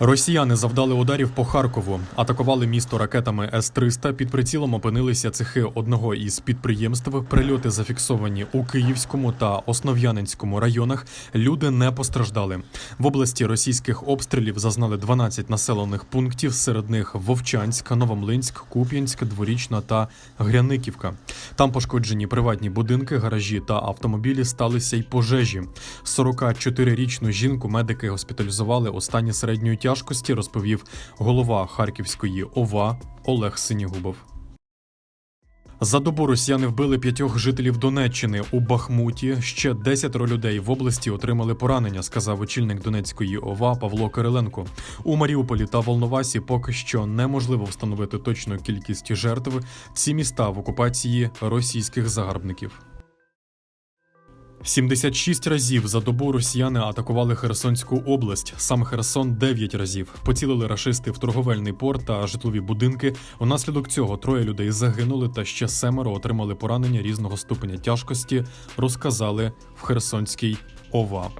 Росіяни завдали ударів по Харкову, атакували місто ракетами С-300. Під прицілом опинилися цехи одного із підприємств. Прильоти зафіксовані у Київському та Основ'янинському районах. Люди не постраждали. В області російських обстрілів зазнали 12 населених пунктів. Серед них Вовчанськ, Новомлинськ, Куп'янськ, Дворічна та Гряниківка. Там пошкоджені приватні будинки, гаражі та автомобілі. Сталися й пожежі. 44-річну жінку медики госпіталізували у стані середньої тяжкості, розповів голова Харківської ОВА Олег Синігубов. За добу росіяни вбили п'ятьох жителів Донеччини у Бахмуті. Ще десятеро людей в області отримали поранення, сказав очільник Донецької ОВА Павло Кириленко. У Маріуполі та Волновасі поки що неможливо встановити точну кількість жертв. Ці міста в окупації російських загарбників. 76 разів за добу росіяни атакували Херсонську область. Сам Херсон 9 разів. Поцілили рашисти в торговельний порт та житлові будинки. Унаслідок цього троє людей загинули та ще семеро отримали поранення різного ступеня тяжкості. Розказали в Херсонській ОВА.